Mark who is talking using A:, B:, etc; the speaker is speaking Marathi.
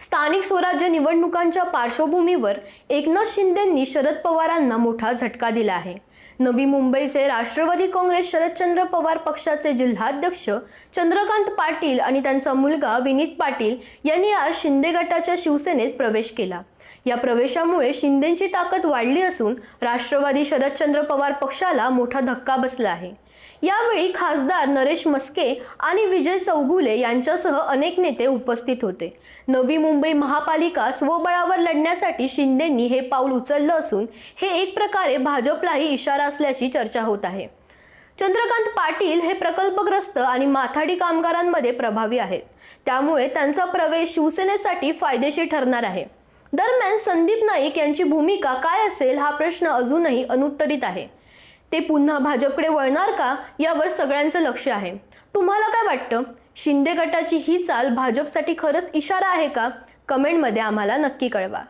A: स्थानिक स्वराज्य निवडणुकांच्या पार्श्वभूमीवर एकनाथ शिंदेंनी शरद पवारांना मोठा झटका दिला आहे. नवी मुंबईचे राष्ट्रवादी काँग्रेस शरदचंद्र पवार पक्षाचे जिल्हाध्यक्ष चंद्रकांत पाटील आणि त्यांचा मुलगा विनीत पाटील यांनी आज शिंदे गटाच्या शिवसेनेत प्रवेश केला. या प्रवेशामुळे शिंदेची ताकद वाढली असून राष्ट्रवादी शरदचंद्र पवार पक्षाला मोठा धक्का बसला आहे. यावेळी खासदार नरेश मस्के आणि विजय चौगुले यांच्यासह अनेक नेते उपस्थित होते. नवी मुंबई महापालिका स्वबळावर लढण्यासाठी शिंदेंनी हे पाऊल उचललं असून हे एक प्रकारे भाजपलाही इशारा असल्याची चर्चा होत आहे. चंद्रकांत पाटील हे प्रकल्पग्रस्त आणि माथाडी कामगारांमध्ये प्रभावी आहेत. त्यामुळे त्यांचा प्रवेश शिवसेनेसाठी फायदेशीर ठरणार आहे. दरम्यान संदीप नाईक यांची भूमिका काय असेल हा प्रश्न अजूनही अनुत्तरित आहे. ते पुन्हा भाजपकडे वळणार का यावर सगळ्यांचं लक्ष आहे. तुम्हाला काय वाटतं? शिंदे गटाची ही चाल भाजपसाठी खरंच इशारा आहे का? कमेंटमध्ये आम्हाला नक्की कळवा.